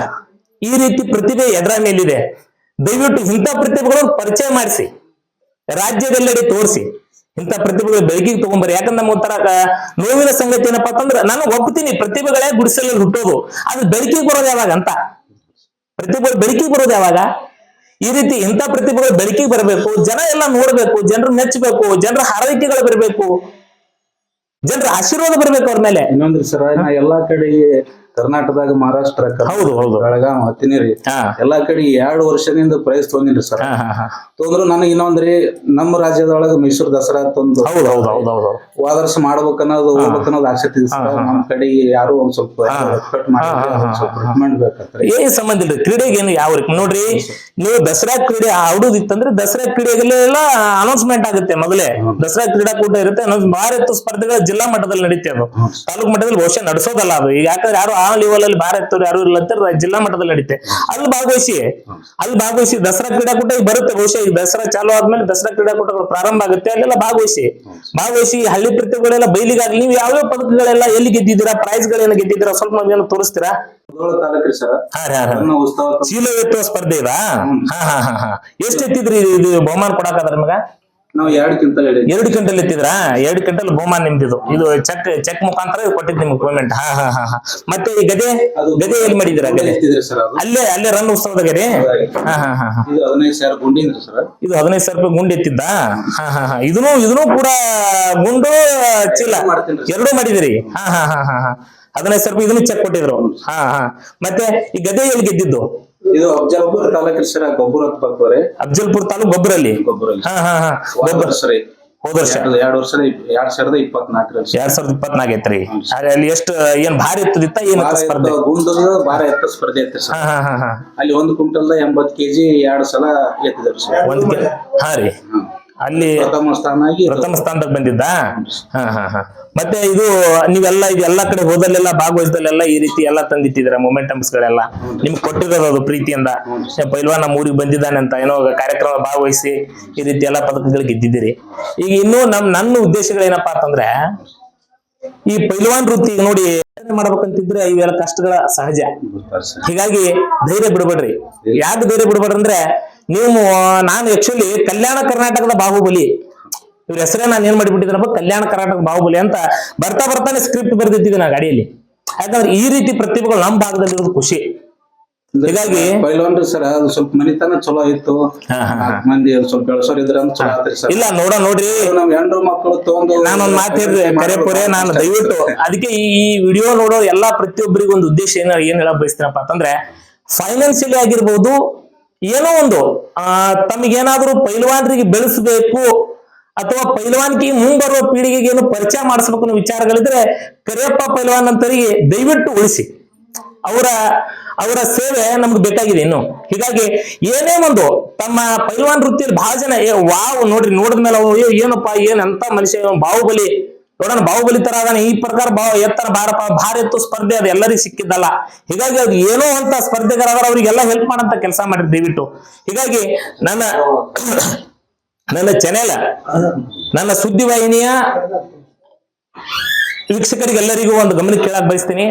ಈ ರೀತಿ ಪ್ರತಿಭೆ ಯಡ್ರಾಮಿಯಲ್ಲಿದೆ. ದಯವಿಟ್ಟು ಇಂಥ ಪ್ರತಿಭೆಗಳನ್ನು ಪರಿಚಯ ಮಾಡಿಸಿ. ರಾಜ್ಯದೆಲ್ಲೆಡೆ ತೋರಿಸಿ. ಇಂಥ ಪ್ರತಿಭೆಗಳು ಬೆಳಕಿಗೆ ತಗೊಂಬರಿ ಯಾಕಂದ್ರೆ ನಮ್ಮ ಕ- ನೋವಿನ ಸಂಗತಿ ಏನಪ್ಪಾ ಅಂತಂದ್ರೆ ನಾನು ಒಪ್ತೀನಿ, ಪ್ರತಿಭೆಗಳೇ ಗುಡಿಸಲು ಹುಟ್ಟೋದು. ಅದು ಬೆಳಕಿಗೆ ಬರೋದು ಯಾವಾಗ ಅಂತ. ಪ್ರತಿಭೆ ಬೆಳಕಿಗೆ ಬರೋದು ಯಾವಾಗ? ಈ ರೀತಿ ಇಂಥ ಪ್ರತಿಭೆಗಳು ಬೆಳಕಿಗೆ ಬರಬೇಕು, ಜನ ಎಲ್ಲ ನೋಡ್ಬೇಕು, ಜನರು ಮೆಚ್ಚಬೇಕು ಜನರ ಹಾರೈಕೆಗಳು ಬರಬೇಕು, ಜನರ ಆಶೀರ್ವಾದ ಬರಬೇಕು ಅವ್ರ ಮೇಲೆ. ಇನ್ನೊಂದ್ರಿ ಸರ್ ಎಲ್ಲಾ ಕಡೆಗೆ ಕರ್ನಾಟಕದಾಗ ಮಹಾರಾಷ್ಟ್ರ ಹೌದು, ಹೌದು. ಬೆಳಗಾವ್ ಎಲ್ಲಾ ಕಡೆ ಎರಡು ವರ್ಷದಿಂದ ಪ್ರೈಸ್ ತೊಗೊಂಡಿನ್ರಿ ಸರ್. ತೊಂದ್ರು ನನಗೆ ಇನ್ನೊಂದ್ರಿ ನಮ್ಮ ರಾಜ್ಯದೊಳಗ ಮೈಸೂರು ದಸರಾ ತಂದು ಹೌದು ಹೌದು ಹೌದು ಹೌದು ವಾದರ್ಸ ಮಾಡ್ಬೇಕನ್ನೋದು ಹೋಗ್ಬೇಕನ್ನೋದು ಆಸೆ ಇದೆ ಸರ್. ನಮ್ ಕಡೆ ಯಾರು ಒಂದ್ ಸ್ವಲ್ಪ ಏನ್ ಸಂಬಂಧ ಇಲ್ರಿ ಕ್ರೀಡೆಗೆ ಏನು ಯಾವ ರೀತಿ? ನೋಡ್ರಿ ನೀವು ದಸರಾ ಕ್ರೀಡೆ ಆಡುದಿತ್ತಂದ್ರೆ ದಸರಾ ಕ್ರೀಡೆಗಳೆಲ್ಲ ಅನೌನ್ಸ್ಮೆಂಟ್ ಆಗುತ್ತೆ ಮೊದಲೇ. ದಸರಾ ಕ್ರೀಡಾಕೂಟ ಇರುತ್ತೆ ಅನೌನ್ಸ್ ಭಾರತ ಸ್ಪರ್ಧೆಗಳ ಜಿಲ್ಲಾ ಮಟ್ಟದಲ್ಲಿ ನಡೀತೆ ಅದು ತಾಲೂಕು ಮಟ್ಟದಲ್ಲಿ ಬಹುಶಃ ನಡೆಸೋದಲ್ಲ ಅದು. ಈಗ ಯಾಕಂದ್ರೆ ಯಾರು ಆ ಲೆವೆಲ್ ಅಲ್ಲಿ ಭಾರ ಎತ್ತೋರು ಯಾರು ಇಲ್ಲ ಅಂತ ಜಿಲ್ಲಾ ಮಟ್ಟದಲ್ಲಿ ನಡೀತೆ. ಅಲ್ಲಿ ಭಾಗವಹಿಸಿ ಅಲ್ಲಿ ಭಾಗವಹಿಸಿ ದಸರಾ ಕ್ರೀಡಾಕೂಟ ಈಗ ಬರುತ್ತೆ ಬಹುಶಃ. ಈಗ ದಸರಾ ಚಾಲು ಆದ್ಮೇಲೆ ದಸರಾ ಕ್ರೀಡಾಕೂಟಗಳು ಪ್ರಾರಂಭ ಆಗುತ್ತೆ. ಅಲ್ಲೆಲ್ಲ ಭಾಗವಹಿಸಿ. ಭಾಗವಹಿಸಿ ಹಳ್ಳಿ ಪ್ರತಿಭೆಗಳೆಲ್ಲ ಬೈಲಿಗಾಗ್ಲಿ ನೀವು ಯಾವ್ಯಾವ ಪದಕಗಳೆಲ್ಲ ಎಲ್ಲಿ ಗೆದ್ದಿದ್ದೀರಾ ಪ್ರೈಸ್ ಗಳೇನು ಗೆದ್ದಿದ್ದೀರಾ ಸ್ವಲ್ಪ ಏನು ತೋರಿಸ್ತೀರಾ? ಚೀಲ ಎತ್ತುವ ಸ್ಪರ್ಧೆ ಇದಾ ಹಾ ಹಾ ಹಾ ಹಾ. ಎಷ್ಟ್ ಎತ್ತಿದ್ರಿ ಇದು- ಬಹುಮಾನ ಬಹುಮಾನ ಕೊಡಾಕದ್ರ ನಿಮಗ? ನಾವ್ ಎರಡ್ ಕ್ವಿಂಟಲ್ ಎರಡು ಕ್ವಿಂಟಲ್ ಎತ್ತಿದ್ರಾ ಎರಡು ಕ್ವಿಂಟಲ್ ಬಹುಮಾನ ನಿಮ್ದಿದು. ಇದು ಚೆಕ್ ಚೆಕ್ ಮುಖಾಂತರ ಕೊಟ್ಟಿದ್ದು ನಿಮ್ಗೆ ಪೇಮೆಂಟ್ ಹಾ ಹಾ ಹಾ ಹಾ. ಮತ್ತೆ ಈ ಗದೆ? ಗದೆ ಎಲ್ಲಿ ಮಾಡಿದಿರಾ ಗದೆ? ಅಲ್ಲೇ ಅಲ್ಲೇ ರನ್ ಉತ್ಸವದ ಗದೆ? ಹಾ ಹಾ ಹಾ ಇದು ಹದಿನೈದು ಸಾವಿರ ಸರ್. ಇದು ಹದಿನೈದು ಸಾವಿರ ರೂಪಾಯಿ ಗುಂಡಿ ಎತ್ತಿದ್ದ ಹಾ ಹಾ ಹಾ. ಇದನ್ನು ಇದನ್ನು ಕೂಡ ಗುಂಡು ಚೀಲ ಎರಡೂ ಮಾಡಿದಿರಿ ಹಾ ಹಾ ಹಾ ಹಾ ಹಾ. ಹದಿನೈದು ಸಾವಿರ ಇದನ್ನ ಇದನ್ನು ಚೆಕ್ ಕೊಟ್ಟಿದ್ರು. ಹಾ ಹಾ. ಮತ್ತೆ ಈ ಗದೆ ಎಲ್ಲಿ ಗೆದ್ದಿದ್ದು? ಇದು ಅಫಜಲ್ಪುರ ತಾಲೂಕ್ ಸರ್ ಗೊಬ್ಬರ ಬರ್ತಾರೆ ಅಫಜಲ್ಪುರ ತಾಲೂಕ್ ಗೊಬ್ಬರಲ್ಲಿ. ಗೊಬ್ಬರ ಹಾ ಹಾ ಹಾ. ಗೊಬ್ಬರ. ವರ್ಷ ರೀ. ಹೋದ ವರ್ಷ. ಎರಡ್ ವರ್ಷ ಎರಡ್ ಸಾವಿರದ ಇಪ್ಪತ್ನಾಲ್ಕು ಎರಡ್ ಸಾವಿರದ ಇಪ್ಪತ್ನಾಲ್ಕು ಐತ್ರಿ. ಅಲ್ಲಿ ಎಷ್ಟು ಏನ್ ಭಾರಿ ಇತ್ತದಿತ್ತ ಏನ್ ಭಾರ ಸ್ಪರ್ಧೆ? ಗುಂಡದ ಭಾರ ಎತ್ತ ಸ್ಪರ್ಧೆ ಐತ್ರಿ ಸರ್. ಹಾ ಹಾ ಹಾ ಹಾ. ಅಲ್ಲಿ ಒಂದು ಕ್ವಿಂಟಲ್ ಎಂಬತ್ ಕೆಜಿ ಎರಡ್ ಸಲ ಎತ್ತಿದ್ರು ಸರ್. ಒಂದ್ ಹಾ ರೀ. ಅಲ್ಲಿ ಪ್ರಥಮ ಸ್ಥಾನ ಆಗಿ ಪ್ರಥಮ ಸ್ಥಾನದಾಗ ಬಂದಿದ್ದ? ಹಾ ಹಾ ಹಾ. ಮತ್ತೆ ಇದು ನೀವೆಲ್ಲ ಇದು ಎಲ್ಲಾ ಕಡೆ ಹೋದಲ್ಲೆಲ್ಲ ಭಾಗವಹಿಸದಲ್ಲೆಲ್ಲ ಈ ರೀತಿ ಎಲ್ಲ ತಂದಿಟ್ಟಿದ್ರ ಮೊಮೆಂಟಮ್ಸ್ ಗಳೆಲ್ಲ ನಿಮ್ಗೆ ಕೊಟ್ಟಿರೋದು ಅದು ಪ್ರೀತಿಯಿಂದ? ಪೈಲ್ವಾ ಪೈಲ್ವಾನ್ ನಮ್ಮ ಊರಿಗೆ ಬಂದಿದ್ದಾನೆ ಅಂತ ಏನೋ ಕಾರ್ಯಕ್ರಮ ಭಾಗವಹಿಸಿ ಈ ರೀತಿ ಎಲ್ಲ ಪದಕಗಳು ಗೆದ್ದಿದ್ದೀರಿ. ಈಗ ಇನ್ನು ನಮ್ ನನ್ನ ಉದ್ದೇಶಗಳೇನಪ್ಪಾ ಅಂತಂದ್ರೆ ಈ ಪೈಲ್ವಾನ್ ವೃತ್ತಿ ನೋಡಿ ಏನ್ ಮಾಡ್ಬೇಕಂತಿದ್ರೆ ಇವೆಲ್ಲ ಕಷ್ಟಗಳ ಸಹಜ. ಹೀಗಾಗಿ ಧೈರ್ಯ ಬಿಡ್ಬೇಡ್ರಿ. ಯಾಕೆ ಧೈರ್ಯ ಬಿಡ್ಬೇಡ್ರಿ ಅಂದ್ರೆ ನೀವು ನಾನು ಆಕ್ಚುಲಿ ಕಲ್ಯಾಣ ಕರ್ನಾಟಕದ ಬಾಹುಬಲಿ. ಇವ್ರ ಹೆಸರೇ ನಾನು ಏನ್ ಮಾಡಿಬಿಟ್ಟಿದ್ರಪ್ಪ ಕಲ್ಯಾಣ ಕರ್ನಾಟಕ ಬಾಹುಬಲಿ ಅಂತ ಬರ್ತಾ ಬರ್ತಾನೆ ಸ್ಕ್ರಿಪ್ಟ್ ಬರ್ದಿದ್ದೀವಿ ನಾ ಗಾಡಿಯಲ್ಲಿ. ಯಾಕಂದ್ರೆ ಈ ರೀತಿ ಪ್ರತಿಭೆಗಳು ನಮ್ಮ ಭಾಗದಲ್ಲಿ ಇರೋದು ಖುಷಿ. ಹೀಗಾಗಿ ಪೈಲ್ವಾನ್ರಿ ಸರ್ ಅದು ಸ್ವಲ್ಪ ಮನಿತನ ಚಲೋ ಇತ್ತು ಮಂದಿ ಸ್ವಲ್ಪ ಬೆಳಸೋರ್ ಇದ್ರ ಅಂತ ಚಲೋ ಆತ್ರಿ ಸರ್. ಇಲ್ಲ ನೋಡ ನೋಡ್ರಿ. ನಮ್ ಹೆಂಡ್ರು ಮಕ್ಕಳು ತಗೊಂಡು ನಾನೊಂದ್ ಮಾತೇ ಹೇಳ್ರಿ ಕರೆಪುರೆ ನಾನು ದಯವಿಟ್ಟು ಅದಕ್ಕೆ ಈ ವಿಡಿಯೋ ನೋಡೋ ಎಲ್ಲಾ ಪ್ರತಿಯೊಬ್ಬರಿಗೂ ಒಂದು ಉದ್ದೇಶ ಏನ ಏನ್ ಹೇಳಕ್ ಬಯಸ್ತೀನಪ್ಪ ಅಂತಂದ್ರೆ ಫೈನಾನ್ಸಿಯಲಿ ಆಗಿರ್ಬೋದು ಏನೋ ಒಂದು ಆ ತಮಗೇನಾದ್ರೂ ಪೈಲ್ವಾನ್ರಿಗೆ ಬೆಳೆಸಬೇಕು ಅಥವಾ ಪೈಲ್ವಾನ್ಗೆ ಮುಂಬರುವ ಪೀಳಿಗೆಗೆ ಏನು ಪರಿಚಯ ಮಾಡಿಸ್ಬೇಕು ಅನ್ನೋ ವಿಚಾರಗಳಿದ್ರೆ ಕರಿಯಪ್ಪ ಪೈಲ್ವಾನ್ ಅಂತವರಿಗೆ ದಯವಿಟ್ಟು ಉಳಿಸಿ. ಅವರ ಅವರ ಸೇವೆ ನಮ್ಗೆ ಬೇಕಾಗಿದೆ ಇನ್ನು. ಹೀಗಾಗಿ ಏನೇ ಒಂದು ತಮ್ಮ ಪೈಲ್ವಾನ್ ವೃತ್ತಿಯಲ್ಲಿ ಬಹಳ ಜನ ವಾವ್ ನೋಡ್ರಿ ನೋಡಿದ್ಮೇಲೆ ಅಯ್ಯೋ ಏನಪ್ಪ, ಏನ್ ಅಂತ ಮನುಷ್ಯ ಬಾಹುಬಲಿ. ನೋಡೋಣ, ಬಾಹುಬಲಿ ತರ ಅದಾನೆ. ಈ ಪ್ರಕಾರ ಭಾವ ಎತ್ತರ ಭಾರಪ ಭಾರ ಎತ್ತು ಸ್ಪರ್ಧೆ ಅದು ಎಲ್ಲರಿಗೂ ಸಿಕ್ಕಿದ್ದಲ್ಲ. ಹೀಗಾಗಿ ಅದು ಏನೋ ಅಂತ ಸ್ಪರ್ಧೆಗಾರರ, ಅವರಿಗೆಲ್ಲ ಹೆಲ್ಪ್ ಮಾಡಂತ ಕೆಲಸ ಮಾಡಿರಿ ದಯವಿಟ್ಟು. ಹೀಗಾಗಿ ನನ್ನ ನನ್ನ ಚಾನೆಲ್ ನನ್ನ ಸುದ್ದಿವಾಹಿನಿಯ ವೀಕ್ಷಕರಿಗೆಲ್ಲರಿಗೂ ಒಂದು ಗಮನ ಕೇಳಕ್ ಬಯಸ್ತೀನಿ.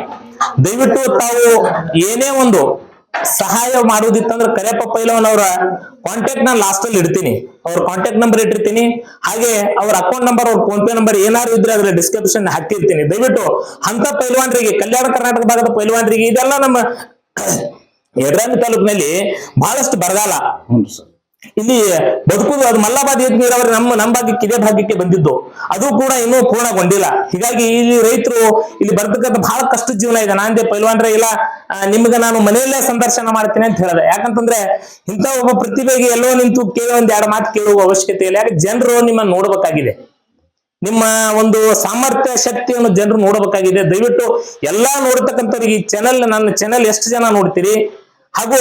ದಯವಿಟ್ಟು ತಾವು ಏನೇ ಒಂದು ಸಹಾಯ ಮಾಡುವುದಿತ್ತಂದ್ರೆ ಕರೆಪ್ಪ ಪೈಲವನ್ ಅವರ ಕಾಂಟ್ಯಾಕ್ಟ್ ನಾನು ಲಾಸ್ಟ್ ಅಲ್ಲಿ ಇಡ್ತೀನಿ. ಅವ್ರ ಕಾಂಟ್ಯಾಕ್ಟ್ ನಂಬರ್ ಇಟ್ಟಿರ್ತೀನಿ. ಹಾಗೆ ಅವ್ರ ಅಕೌಂಟ್ ನಂಬರ್ ಅವ್ರ ಫೋನ್ ಪೇ ನಂಬರ್ ಏನಾದ್ರು ಇದ್ರೆ ಅದ್ರ ಡಿಸ್ಕ್ರಿಪ್ಷನ್ ಹಾಕಿರ್ತೀನಿ. ದಯವಿಟ್ಟು ಅಂತ ಪೈಲ್ವಾನ್ರಿಗೆ, ಕಲ್ಯಾಣ ಕರ್ನಾಟಕ ಭಾಗದ ಪೈಲ್ವಾನ್ರಿಗೆ, ಇದೆಲ್ಲ ನಮ್ಮ ಯಡ್ರಾಮಿ ತಾಲೂಕಿನಲ್ಲಿ ಬಹಳಷ್ಟು ಬರಗಾಲ. ಇಲ್ಲಿ ಬದುಕುದು ಅದು ಮಲ್ಲಾಬಾದ್ ಏತ್ ನೀರಾವರಿ ನಮ್ಮ ನಮ್ಮ ಭಾಗಕ್ಕೆ ಇದೇ ಭಾಗಕ್ಕೆ ಬಂದಿದ್ದು. ಅದು ಕೂಡ ಇನ್ನೂ ಪೂರ್ಣಗೊಂಡಿಲ್ಲ. ಹೀಗಾಗಿ ಇಲ್ಲಿ ರೈತರು ಇಲ್ಲಿ ಬರ್ತಕ್ಕಂಥ ಬಹಳ ಕಷ್ಟ ಜೀವನ ಇದೆ. ನಾಂದೆ ಪೈಲ್ವಾನ್ರೆ, ಇಲ್ಲ ನಿಮ್ಗೆ ನಾನು ಮನೆಯಲ್ಲೇ ಸಂದರ್ಶನ ಮಾಡ್ತೀನಿ ಅಂತ ಹೇಳಿದೆ. ಯಾಕಂತಂದ್ರೆ ಇಂಥ ಒಬ್ಬ ಪ್ರತಿಭೆಗೆ ಎಲ್ಲೋ ನಿಂತು ಕೇಳಿ ಒಂದ್ ಎರಡು ಮಾತು ಕೇಳುವ ಅವಶ್ಯಕತೆ ಇಲ್ಲ. ಯಾಕೆ ಜನರು ನಿಮ್ಮ ನೋಡ್ಬೇಕಾಗಿದೆ. ನಿಮ್ಮ ಒಂದು ಸಾಮರ್ಥ್ಯ, ಶಕ್ತಿಯನ್ನು ಜನರು ನೋಡಬೇಕಾಗಿದೆ. ದಯವಿಟ್ಟು ಎಲ್ಲಾ ನೋಡ್ತಕ್ಕಂಥವ್ರಿಗೆ ಈ ಚಾನೆಲ್ ನನ್ನ ಚಾನೆಲ್ ಎಷ್ಟು ಜನ ನೋಡ್ತೀರಿ? ಹಾಗೂ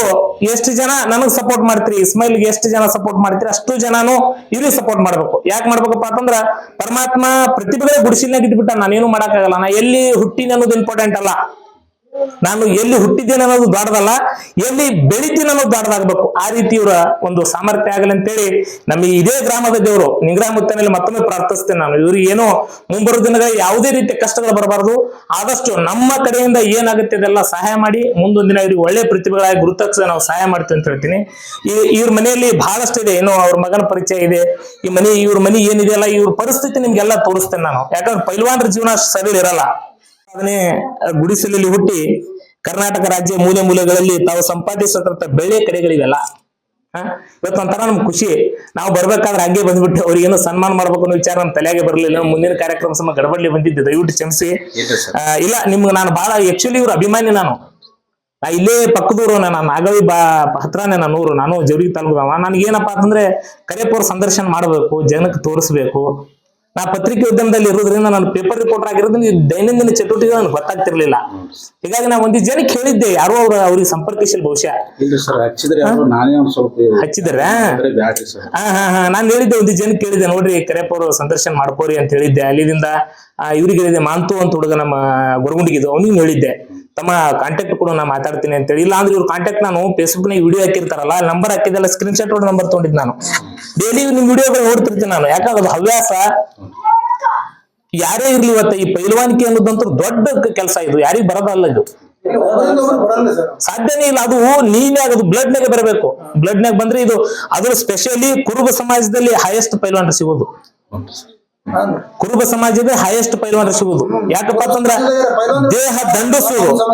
ಎಷ್ಟು ಜನ ನನಗ್ ಸಪೋರ್ಟ್ ಮಾಡ್ತೀರಿ? ಇಸ್ಮೈಲ್ಗೆ ಎಷ್ಟು ಜನ ಸಪೋರ್ಟ್ ಮಾಡ್ತೀರಿ? ಅಷ್ಟು ಜನನು ಇವ್ರಿಗೆ ಸಪೋರ್ಟ್ ಮಾಡ್ಬೇಕು. ಯಾಕೆ ಮಾಡ್ಬೇಕಪ್ಪ ಅಂತಂದ್ರ ಪರಮಾತ್ಮ ಪ್ರತಿಭೆಗಳ ಗುಡಿಸಿಲ್ನಾಗ ಇದ್ಬಿಟ್ಟ ನಾನೇನು ಮಾಡಕ್ಕಾಗಲ್ಲ. ನಾ ಎಲ್ಲಿ ಹುಟ್ಟಿನ ಅನ್ನೋದು ಇಂಪಾರ್ಟೆಂಟ್ ಅಲ್ಲ. ನಾನು ಎಲ್ಲಿ ಹುಟ್ಟಿದ್ದೇನೆ ಅನ್ನೋದು ದೊಡ್ಡದಲ್ಲ ಎಲ್ಲಿ ಬೆಳಿತೀನಿ ಅನ್ನೋದು ದೊಡ್ಡದಾಗಬೇಕು ಆ ರೀತಿ ಇವರ ಒಂದು ಸಾಮರ್ಥ್ಯ ಆಗಲಿ ಅಂತೇಳಿ ನಮಗೆ ಇದೇ ಗ್ರಾಮದ ದೇವರು ನಿಂಗ್ರಾ ಮುತ್ತನಲ್ಲಿ ಮತ್ತೊಮ್ಮೆ ಪ್ರಾರ್ಥಿಸ್ತೇನೆ ನಾನು. ಇವ್ರಿಗೆ ಏನೋ ಮುಂಬರುವ ದಿನಗಳ ಯಾವುದೇ ರೀತಿಯ ಕಷ್ಟಗಳು ಬರಬಾರದು. ಆದಷ್ಟು ನಮ್ಮ ಕಡೆಯಿಂದ ಏನಾಗುತ್ತೆ ಅದೆಲ್ಲ ಸಹಾಯ ಮಾಡಿ, ಮುಂದೊಂದು ದಿನ ಇವ್ರಿಗೆ ಒಳ್ಳೆ ಪ್ರತಿಭೆಗಳಾಗಿ ಗುರುತಿಸ ನಾವು ಸಹಾಯ ಮಾಡ್ತೀವಿ ಅಂತ ಹೇಳ್ತೀನಿ. ಇವ್ರ ಮನೆಯಲ್ಲಿ ಬಹಳಷ್ಟು ಇದೆ. ಏನೋ ಅವ್ರ ಮಗನ ಪರಿಚಯ ಇದೆ. ಈ ಮನೆ, ಇವ್ರ ಮನೆ ಏನಿದೆಯಲ್ಲ ಇವ್ರ ಪರಿಸ್ಥಿತಿ ನಿಮ್ಗೆಲ್ಲ ತೋರಿಸ್ತೇನೆ ನಾನು. ಯಾಕಂದ್ರೆ ಪೈಲ್ವಾನ್ರ ಜೀವನ ಸರಿ ಇರಲ್ಲ ಅದನ್ನೇ ಗುಡಿಸಲಲ್ಲಿ ಹುಟ್ಟಿ ಕರ್ನಾಟಕ ರಾಜ್ಯ ಮೂಲೆ ಮೂಲೆಗಳಲ್ಲಿ ತಾವು ಸಂಪಾದಿಸತಂತ ಬೆಳೆ ಕಡೆಗಳಿವೆಲ್ಲ. ಹ? ಇವತ್ತು ಒಂಥರ ನಮ್ಗೆ ಖುಷಿ. ನಾವು ಬರ್ಬೇಕಾದ್ರೆ ಹಂಗೆ ಬಂದ್ಬಿಟ್ಟು ಅವ್ರಿಗೇನು ಸನ್ಮಾನ ಮಾಡ್ಬೇಕು ಅನ್ನೋ ವಿಚಾರ ನಮ್ಮ ತಲೆಗೆ ಬರಲಿಲ್ಲ. ಮುಂದಿನ ಕಾರ್ಯಕ್ರಮ ಸಮ ಗಡಬಡ್ಲಿ ಬಂದಿದ್ದೆ ದಯವಿಟ್ಟು ಕ್ಷಮಿಸಿ. ಆ, ಇಲ್ಲ ನಿಮ್ಗೆ ನಾನು ಬಹಳ ಆಕ್ಚುಲಿ ಇವ್ರ ಅಭಿಮಾನಿ ನಾನು. ನಾ ಇಲ್ಲೇ ಪಕ್ಕದೂರು ನಾನು ನಾಗವಿ ಬಾ ಹತ್ರನೇ ನಾನು ಊರು. ನಾನು ಜವರಿಗೆ ತಾಲೂಕದವ ನನಗೇನಪ್ಪ ಅಂತಂದ್ರೆ ಕರೆಪವ್ರ ಸಂದರ್ಶನ ಮಾಡಬೇಕು ಜನಕ್ಕೆ ತೋರಿಸ್ಬೇಕು. ನಾ ಪತ್ರಿಕೆ ಉದ್ಯಮದಲ್ಲಿ ಇರೋದ್ರಿಂದ ನಾನು ಪೇಪರ್ ರಿಪೋರ್ಟರ್ ಆಗಿರೋದ್ರಿಂದ ದೈನಂದಿನ ಚಟುವಟಿಕೆ ನನಗೆ ಗೊತ್ತಾಗ್ತಿರ್ಲಿಲ್ಲ. ಹೀಗಾಗಿ ನಾ ಒಂದಿಷ್ಟು ಜನಕ್ಕೆ ಹೇಳಿದ್ದೆ ಯಾರೋ ಅವ್ರ ಅವ್ರಿಗೆ ಸಂಪರ್ಕಿಸಿಲ್ಲ ಬಹುಶಃ. ಹಚ್ಚಿದ್ರೆ ಒಂದ್ ಹಾ? ಹಾ ಹಾ ನಾನು ಹೇಳಿದ್ದೆ ಒಂದು ಜನಕ್ಕೆ ಕೇಳಿದೆ ನೋಡ್ರಿ ಕರೆಪ್ಪ ಅವರು ಸಂದರ್ಶನ ಮಾಡ್ಕೋರಿ ಅಂತ ಹೇಳಿದ್ದೆ. ಅಲ್ಲಿಂದ ಇವ್ರಿಗೆ ಹೇಳಿದೆ ಮಾಂತು ಅಂತ ಹುಡುಗ ನಮ್ಮ ಗುರುಗುಂಡಿಗಿದ್ದು ಅವನಿಗೆ ಹೇಳಿದ್ದೆ. ತಮ್ಮ ಕಾಂಟ್ಯಾಕ್ಟ್ ಕೂಡ ನಾ ಮಾತಾಡ್ತೀನಿ ಅಂತೇಳಿ. ಇಲ್ಲ ಅಂದ್ರೆ ಇವ್ರ ಕಾಂಟ್ಯಾಕ್ಟ್ ನಾನು ಫೇಸ್ಬುಕ್ ನಾಗ ವಿಡಿಯೋ ಹಾಕಿರ್ತಾರಲ್ಲ ನಂಬರ್ ಹಾಕಿದ್ದೆಲ್ಲ ಸ್ಕ್ರೀನ್ ಶಾಟ್ ಹೊಡೆದು ನಂಬರ್ ತಗೊಂಡಿದ್ ನಾನು. ಡೈಲಿ ನಿಮ್ ವಿಡಿಯೋಗಳು ನೋಡ್ತಿರ್ತೀನಿ ನಾನು. ಯಾಕಂದ್ರೆ ಅದು ಹವ್ಯಾಸ. ಯಾರೇ ಇರ್ಲಿ ಇವತ್ತು ಈ ಪೈಲ್ವಾನಿಕೆ ಅನ್ನೋದಂತೂ ದೊಡ್ಡ ಕೆಲಸ ಇದು. ಯಾರಿಗ್ ಬರೋದಲ್ಲ ಇದು. ಸಾಧ್ಯನೇ ಇಲ್ಲ. ಅದು ನೀನ್ಯಾಗ ಅದು ಬ್ಲಡ್ ನಾಗ ಬರಬೇಕು. ಬ್ಲಡ್ ನಾಗ ಬಂದ್ರೆ ಇದು ಅದ್ರ ಸ್ಪೆಷಲಿ ಕುರುಬ ಸಮಾಜದಲ್ಲಿ ಹೈಯೆಸ್ಟ್ ಪೈಲ್ವಾನ್ ಸಿಗೋದು. ಕುರುಬ ಸಮಾಜದ ಹೈಯೆಸ್ಟ್ ಪೈಲ್ವಾನ್ ಸಿಗುವುದು ಯಾಕಪ್ಪ ಅಂತಂದ್ರ ದೇಹ ದಂಡಿಸುವುದು.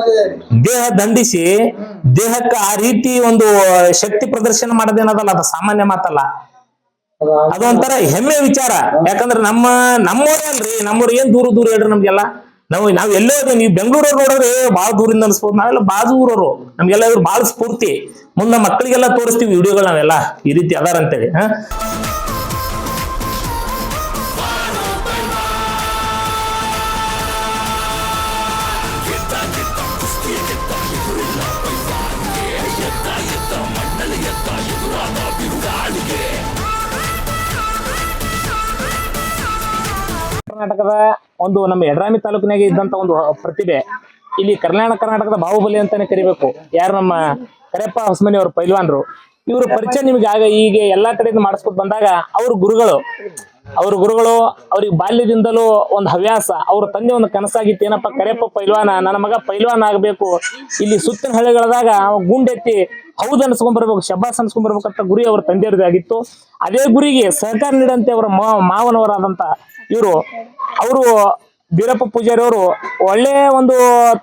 ದೇಹ ದಂಡಿಸಿ, ದೇಹಕ್ಕೆ ಆ ರೀತಿ ಒಂದು ಶಕ್ತಿ ಪ್ರದರ್ಶನ ಮಾಡೋದೇನದಲ್ಲ, ಅದು ಸಾಮಾನ್ಯ ಮಾತಲ್ಲ. ಅದು ಒಂಥರ ಹೆಮ್ಮೆ ವಿಚಾರ. ಯಾಕಂದ್ರೆ ನಮ್ಮ, ನಮ್ಮೂರೇ ಅಲ್ರಿ ಏನ್ ದೂರ ದೂರ ಹೇಳ್ರಿ ನಮ್ಗೆಲ್ಲ? ನಾವು, ನಾವ್ ಎಲ್ಲೋ ನೀವು ಬೆಂಗಳೂರವ್ರು ನೋಡ್ರಿ ಬಾಳ ದೂರಿಂದ ಅನ್ಸ್ಬೋದು. ನಾವೆಲ್ಲ ಬಾಜು ಊರವರು ನಮ್ಗೆಲ್ಲ ಇವ್ರು ಬಾಳ ಸ್ಫೂರ್ತಿ. ಮುಂದೆ ಮಕ್ಕಳಿಗೆಲ್ಲ ತೋರಿಸ್ತೀವಿ ವಿಡಿಯೋಗಳು ನಾವೆಲ್ಲ. ಈ ರೀತಿ ಅದಾರ ಅಂತೇಳಿ ಹಾ. ಕರ್ನಾಟಕದ ಒಂದು ನಮ್ಮ ಎಡರಾಮಿ ತಾಲೂಕಿನಾಗೆ ಇದ್ದಂತ ಒಂದು ಪ್ರತಿಭೆ. ಇಲ್ಲಿ ಕಲ್ಯಾಣ ಕರ್ನಾಟಕದ ಬಾಹುಬಲಿ ಅಂತಾನೆ ಕರಿಬೇಕು. ಯಾರು ನಮ್ಮ ಕರೆಪ್ಪ ಹೊಸಮನಿ ಅವರು ಪೈಲ್ವಾನ್ರು. ಇವರು ಪರಿಚಯ ನಿಮ್ಗೆ ಆಗ ಈಗ ಎಲ್ಲಾ ಕಡೆಯಿಂದ ಮಾಡಿಸ್ಕೊಟ್ ಬಂದಾಗ ಅವ್ರ ಗುರುಗಳು. ಅವ್ರ ಗುರುಗಳು ಅವ್ರಿಗೆ ಬಾಲ್ಯದಿಂದಲೂ ಒಂದು ಹವ್ಯಾಸ. ಅವ್ರ ತಂದೆ ಒಂದು ಕನಸಾಗಿತ್ತು. ಏನಪ್ಪ ಕರೆಪ್ಪ ಪೈಲ್ವಾನ? ನನ್ನ ಮಗ ಪೈಲ್ವಾನ್ ಆಗಬೇಕು. ಇಲ್ಲಿ ಸುತ್ತಿನ ಹಳ್ಳಿಗಳದಾಗ ಗುಂಡೆತ್ತಿ ಹೌದು ಅನ್ಸ್ಕೊಂಡ್ ಬರ್ಬೇಕು ಶಬ್ಬಾಸ್ ಅನ್ಸ್ಕೊಂಡ್ ಬರ್ಬೇಕಂತ ಗುರಿ ಅವ್ರ ತಂದೆಯವ್ರದ್ದಾಗಿತ್ತು ಅದೇ ಗುರಿಗೆ ಸಹಕಾರ ನೀಡಂತೆ ಅವರ ಮಾವ ಮಾವನವರಾದಂತ ಇವರು. ಅವರು ಬೀರಪ್ಪ ಪೂಜಾರಿ ಅವರು ಒಳ್ಳೆ ಒಂದು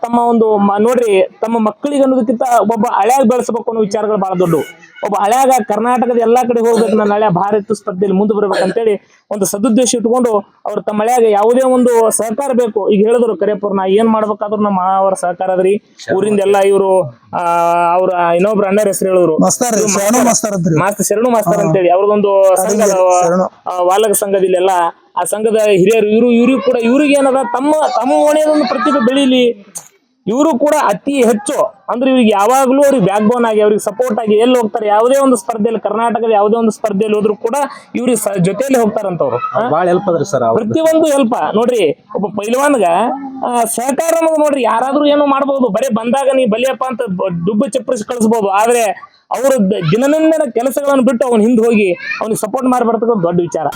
ತಮ್ಮ ಒಂದು ನೋಡ್ರಿ, ತಮ್ಮ ಮಕ್ಕಳಿಗೆ ಅನ್ನೋದಕ್ಕಿಂತ ಒಬ್ಬ ಹಳೆಯಾಗಿ ಬೆಳೆಸಬೇಕು ಅನ್ನೋ ವಿಚಾರಗಳು ಬಹಳ ದೊಡ್ಡ ಒಬ್ಬ ಹಳ್ಯಾಗ ಕರ್ನಾಟಕದ ಎಲ್ಲಾ ಕಡೆ ಹೋಗ್ಬೇಕು ನನ್ನ ಹಳ್ಯ ಭಾರತ ಸ್ಪರ್ಧೆಯಲ್ಲಿ ಮುಂದೆ ಬರ್ಬೇಕಂತೇಳಿ ಒಂದು ಸದುದ್ದೇಶ ಇಟ್ಕೊಂಡು ಅವ್ರು ತಮ್ಮ ಹಳ್ಯಾಗ ಯಾವುದೇ ಒಂದು ಸಹಕಾರ ಬೇಕು. ಈಗ ಹೇಳಿದ್ರು ಕರೇಪುರ್ ನಾ ಏನ್ ಮಾಡ್ಬೇಕಾದ್ರು ನಮ್ಮ ಅವರ ಸಹಕಾರ ಅದ್ರಿ. ಊರಿಂದ ಎಲ್ಲಾ ಇವರು ಆ ಅವ್ರ ಇನ್ನೊಬ್ರು ಅಣ್ಣರ ಹೆಸರು ಹೇಳಿದ್ರು. ಮಾಸ್ತರ್. ಶರಣು ಮಸ್ತಾರ್ ಅಂತೇಳಿ. ಅವ್ರದೊಂದು ಸಂಘ ವಾಲಕ ಸಂಘದಿಲ್ಲೆಲ್ಲ ಆ ಸಂಘದ ಹಿರಿಯರು ಇವರು ಇವರಿಗೂ ಕೂಡ ಇವ್ರಿಗೆ ಏನದ ತಮ್ಮ ತಮ್ಮ ಓಣಿಯದೊಂದು ಪ್ರತಿಭೆ ಬೆಳೀಲಿ. ಇವರು ಕೂಡ ಅತಿ ಹೆಚ್ಚು. ಅಂದ್ರೆ ಇವ್ರಿಗೆ ಯಾವಾಗ್ಲೂ ಅವ್ರಿಗೆ ಬ್ಯಾಕ್ ಬೋನ್ ಆಗಿ ಅವ್ರಿಗೆ ಸಪೋರ್ಟ್ ಆಗಿ ಎಲ್ಲಿ ಹೋಗ್ತಾರೆ? ಯಾವುದೇ ಒಂದು ಸ್ಪರ್ಧೆಯಲ್ಲಿ ಕರ್ನಾಟಕದ ಯಾವುದೇ ಒಂದು ಸ್ಪರ್ಧೆಯಲ್ಲಿ ಹೋದ್ರು ಕೂಡ ಇವ್ರಿಗೆ ಜೊತೆಯಲ್ಲಿ ಹೋಗ್ತಾರಂತವ್ರು. ಅವ್ರು ಬಾಳ ಹೆಲ್ಪ್ ಅದ್ರಿ ಸರ್ ಪ್ರತಿಯೊಂದು ಹೆಲ್ಪ ನೋಡ್ರಿ ಒಬ್ಬ ಪೈಲ್ವಾನ್ಗ ಸಹಕಾರ ಅನ್ನೋದು ನೋಡ್ರಿ ಯಾರಾದ್ರೂ ಏನೋ ಮಾಡ್ಬೋದು. ಬರೀ ಬಂದಾಗ ನೀ ಬಲಿಯಪ್ಪ ಅಂತ ದುಬ್ಬು ಚಪ್ಪರಿಸಿ ಕಳಿಸ್ಬೋದು. ಆದ್ರೆ ಅವ್ರ ದಿನನಿಂದನ ದಿನನಿಂದಿನ ಕೆಲಸಗಳನ್ನು ಬಿಟ್ಟು ಅವ್ನ ಹಿಂದೆ ಹೋಗಿ ಅವ್ನಿಗೆ ಸಪೋರ್ಟ್ ಮಾಡಬಾರ್ದು ದೊಡ್ಡ ವಿಚಾರ.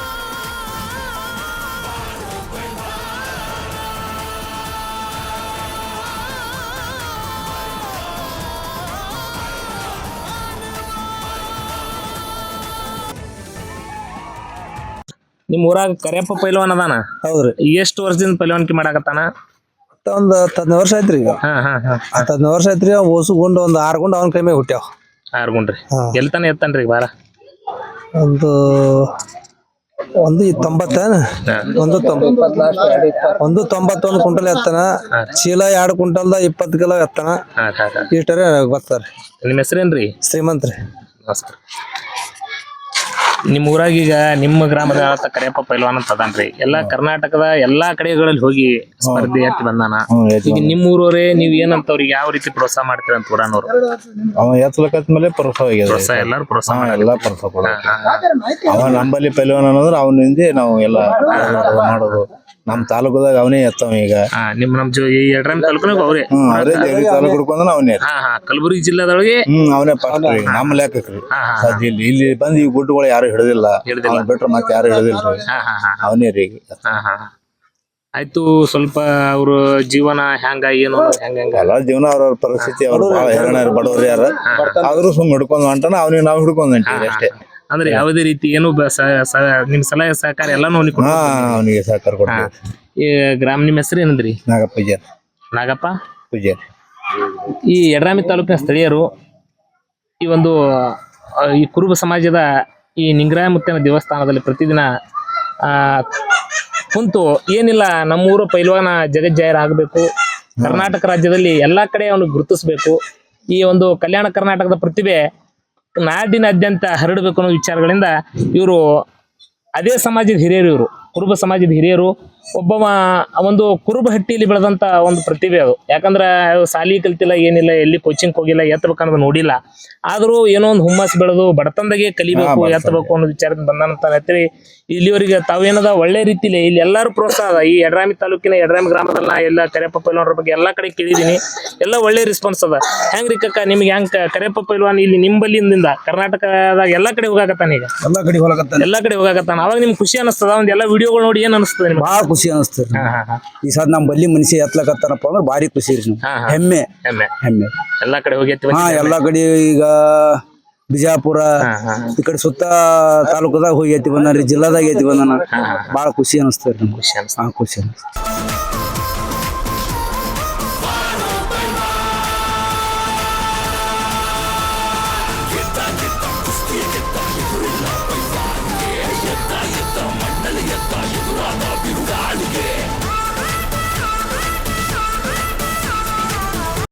ನಿಮ್ ಊರಾಗ ಕರಿಯಪ್ಪ ಪೈಲ್ವಾನ್ ಅದಾನ? ಹೌದ್ರಿ. ಎಷ್ಟು ವರ್ಷದಿಂದ ಪೈಲ್ವಾನ್ಕಿ ಮಾಡಾಕತ್ತಾನ? ಒಂದ್ ಹದಿನೈದು ವರ್ಷ ಐತ್ರಿ ಈಗ. ಹಾ ಹಾ ಹಾ. ಹದಿನೈದು ವರ್ಷ ಐತ್ರಿ ಅವ್ ಗುಂಡು ಒಂದ್ ಆರು ಗುಂಡು ಅವನ ಕೈ ಮೇಲೆ ಹುಟ್ಟ್ಯಾವ ಆರ್ಗುಂಡ್ರಿ ಹಾ. ಎಲ್ತಾನ ಎತ್ತಾನ್ರಿ ಬಾರ ಒಂದು ಒಂದು ತೊಂಬತ್ತ. ಒಂದು ತೊಂಬ ಒಂದು ತೊಂಬತ್ತೊಂದು ಕ್ವಿಂಟಲ್ ಎತ್ತನ. ಚೀಲ ಎರಡು ಕ್ವಿಂಟಲ್ದ ಇಪ್ಪತ್ತು ಕಿಲೋ ಎತ್ತನ. ಹಾ ಹಾ ಹಾ. ಇಷ್ಟರೇ ಬರ್ತಾರೆ ನಿಮ್ಮ ಹೆಸರೇನ್ರಿ? ಶ್ರೀಮಂತ್ರಿ. ನಮಸ್ಕಾರ. ನಿಮ್ ಊರಾಗ ಈಗ ನಿಮ್ಮ ಗ್ರಾಮದ ಆತ ಕರಿಯಪ್ಪ ಪೈಲ್ವಾನ್ ಅಂತ ಅದಾನ್ರಿ. ಎಲ್ಲಾ ಕರ್ನಾಟಕದ ಎಲ್ಲಾ ಕಡೆಗಳಲ್ಲಿ ಹೋಗಿ ಸ್ಪರ್ಧೆ ಎತ್ತಿ ಬಂದಾನ. ಈಗ ನಿಮ್ ಊರವರೇ ನೀವ್ ಏನಂತ ಅವ್ರಿಗೆ ಯಾವ ರೀತಿ ಪ್ರೋತ್ಸಾಹ ಮಾಡ್ತೀರ ಅಂತ ಊರಾನವ್ರು ಅವ ಎತ್ತಲಕತ್ ಮೇಲೆ ಪ್ರೋತ್ಸಾಹ ಆಗ್ಯದ ಪ್ರೋತ್ಸಾಹ ಎಲ್ಲಾರು ಪ್ರೋತ್ಸಾಹ. ಎಲ್ಲಾ ಪ್ರೋತ್ಸಾಹ. ಅವ ನಂಬಲ್ಲಿ ಪೈಲ್ವಾನ್ ಅನ್ನೋದ್ರ ಅವನಿಂದ ನಾವು ಎಲ್ಲ ಮಾಡೋದು. ನಮ್ ತಾಲೂಕದಾಗ ಅವನೇ ಎತ್ತವ ಈಗ. ನಿಮ್ಮ ನಿಮ್ ನಮ್ ಜೊ- ಈ ಯಡ್ರಾಮಿ ತಾಲೂಕಿನಾಗ ಅವ್ರೆ. ಹ್ಮ್ ಅವರೇ ದೇವಿ ತಾಲೂಕು ಅವನೇ. ಹಾ ಹಾ ಕಲಬುರಗಿ ಜಿಲ್ಲಾದೊಳಗೆ? ಹ್ಮ್ ಅವನೇ ಪಾತ್ರ ಈಗ ನಮ್ಮ ಲೆಕ್ಕಕ್ರಿ. ಹಾ ಹಾ ಸದ್ಯ ಇಲ್ಲಿ ಇಲ್ಲಿ ಬಂದ್ ಈ ಗುಡ್ಡಗಳು ಯಾರು ಹಿಡಿದಿಲ್ಲ. ಹಿಡ್ದಿಲ್ಲ. ಅವ್ನ್ ಬಿಟ್ರೆ ಮತ್ತೆ ಯಾರು ಹಿಡಿದಿಲ್ರಿ ಹಾ ಹಾ ಹಾ ಅವನೇ ರೀ ಈಗ. ಹಾ ಹಾ ಹಾ. ಆಯ್ತು ಸ್ವಲ್ಪ ಅವ್ರ ಜೀವನ ಹೆಂಗ ಏನು ಹೆಂಗ ಹೆಂಗ? ಎಲ್ಲ ಜೀವನ ಅವ್ರವ್ರ ಪರಿಸ್ಥಿತಿ ಅವ್ರು ಬಹಳ ಬಡವ್ರು ಯಾರ? ಆದ್ರೂ ಸುಮ್ ಹಿಡ್ಕೊಂಡ್ ಹೊಂಟಾನ ಅವ್ನಿಗೆ ನಾವು ಹಿಡ್ಕೊಂಡ್ ಹೊಂಟೀವಿ ಅಷ್ಟೇ. ಅಂದ್ರೆ ಯಾವುದೇ ರೀತಿ ಏನು ಬ- ಸ- ಸ- ನಿಮ್ ಸಲಹೆ ಸಹಕಾರ ಎಲ್ಲಾನು ಅವ್ನಿಗೆ ಹಾ ಕೊಡ್ತೀವಿ. ಅವನಿಗೆ ಸಹಕಾರ. ಕೊಡ್ತೀವಿ ಈ ಗ್ರಾಮ ನಿಮ್ಮ ಹೆಸರು ಏನಂದ್ರಿ? ನಾಗಪ್ಪ ಪೂಜಾರಿ ನಾಗಪ್ಪ? ಪೂಜಾರಿ ಈ ಯಡ್ರಾಮಿ ತಾಲೂಕಿನ ಸ್ಥಳೀಯರು ಈ ಒಂದು ಆ, ಈ ಕುರುಬ ಸಮಾಜದ ಈ ನಿಂಗರಾಯ ಮುತ್ತಿನ ದೇವಸ್ಥಾನದಲ್ಲಿ ಪ್ರತಿದಿನ ಆ ಕುಂತು ಏನಿಲ್ಲ ನಮ್ಮೂರು ಪೈಲ್ವಾನ ಜಗಜ್ಜಾಹಿರ ಆಗಬೇಕು. ಕರ್ನಾಟಕ ರಾಜ್ಯದಲ್ಲಿ ಎಲ್ಲಾ ಕಡೆ ಅವನು ಗುರುತಿಸಬೇಕು. ಈ ಒಂದು ಕಲ್ಯಾಣ ಕರ್ನಾಟಕದ ಪ್ರತಿಭೆ ನಾಡಿನಾದ್ಯಂತ ಹರಡಬೇಕು ಅನ್ನೋ ವಿಚಾರಗಳಿಂದ ಇವರು ಅದೇ ಸಮಾಜದ ಹಿರಿಯರು ಇವರು. ಕುರುಬ ಸಮಾಜದ ಹಿರಿಯರು ಒಬ್ಬವ ಒಂದು ಕುರುಬ ಹಟ್ಟಿಯಲ್ಲಿ ಬೆಳೆದಂತ ಒಂದು ಪ್ರತಿಭೆ ಅದು. ಯಾಕಂದ್ರೆ ಸಾಲಿ ಕಲ್ತಿಲ್ಲ ಏನಿಲ್ಲ ಎಲ್ಲಿ ಕೋಚಿಂಗ್ ಹೋಗಿಲ್ಲ ಎತ್ತಬೇಕನ್ನೋದು ನೋಡಿಲ್ಲ. ಆದರೂ ಏನೋ ಒಂದು ಹುಮ್ಮಸ್ ಬೆಳೆದು ಬಡತನದಾಗೆ ಕಲಿಬೇಕು. ಎತ್ತಬೇಕು ಅನ್ನೋ ವಿಚಾರದಿಂದ ಬಂದಾನಂತ ಇಲ್ಲಿವರಿಗೆ ಇಲ್ಲಿವರೆಗೆ ತಾವೇನದ ಒಳ್ಳೆ ರೀತಿಲಿ ಇಲ್ಲಿ ಎಲ್ಲರೂ ಪ್ರೋತ್ಸಾಹ ಅದ. ಈ ಯಡ್ರಾಮಿ ತಾಲೂಕಿನ ಎಡರಾಮಿ ಗ್ರಾಮದಲ್ಲ ಎಲ್ಲ ಕರೆಯಪ್ಪ ಪೈಲ್ವಾನ್ರ ಬಗ್ಗೆ ಎಲ್ಲಾ ಕಡೆ ಕೇಳಿದೀನಿ ಎಲ್ಲ ಒಳ್ಳೆ ರೆಸ್ಪಾನ್ಸ್ ಅದ. ಹೆಂಗ್ರಿ ಕಕ್ಕ ನಿಮ್ಗೆ ಹೆಂಗ್ ಕರೆಪ್ಪ ಕರೆಯಪ್ಪ ಪೈಲ್ವಾನ್ ಇಲ್ಲಿ ನಿಂಬಲ್ಲಿಂದ ಕರ್ನಾಟಕದಾಗ ಎಲ್ಲಾ ಕಡೆ ಹೋಗಾಕತ್ತಾನ ಈಗ? ಎಲ್ಲಾ ಕಡೆ ಹೋಗಾಕತ್ತಾನ. ಎಲ್ಲಾ ಕಡೆ ಹೋಗಾಕತ್ತಾನ. ಅವಾಗ ನಿಮ್ಗೆ ಖುಷಿ ಅನಿಸ್ತದ ಒಂದ್ ಎಲ್ಲಾ ವಿಡಿಯೋಗಳು ನೋಡಿ ಏನ್ ಅನಿಸ್ತದೆ ನಿಮ್ಗೆ? ಬಹಳ ಖುಷಿ ಅನಸ್ತದ. ಹಾ ಹಾ ಹಾ. ಈ ಸದ್ ನಮ್ಮ ಬಲ್ಲಿ ಮನುಷ್ಯ ಎತ್ಲಕತ್ತಾನಪ್ಪ ಅಂದ್ರೆ ಭಾರಿ ಖುಷಿ ರೀ ನಾವು ಹಾ, ಹಾ. ಹೆಮ್ಮೆ. ಹೆಮ್ಮೆ. ಹೆಮ್ಮೆ. ಎಲ್ಲಾ ಕಡೆ ಹೋಗಿ ಹಾ ಎಲ್ಲಾ ಕಡೆ ಈಗ ಬಿಜಾಪುರ ಹಾ ಹಾ ಈ ಕಡೆ ಸುತ್ತ ತಾಲೂಕದಾಗ ಹೋಗಿ ಎತ್ತಿ ರೀ ಜಿಲ್ಲಾದಾಗ ಎತ್ತಿ ಬಂದಾನ. ಬಾಳ ಖುಷಿ ಅನಿಸ್ತದೆ ನಮ್ಗೆ. ಖುಷಿ ಅನಿಸ್ತದೆ. ಹಾ ಖುಷಿ ಅನಸ್ತದ.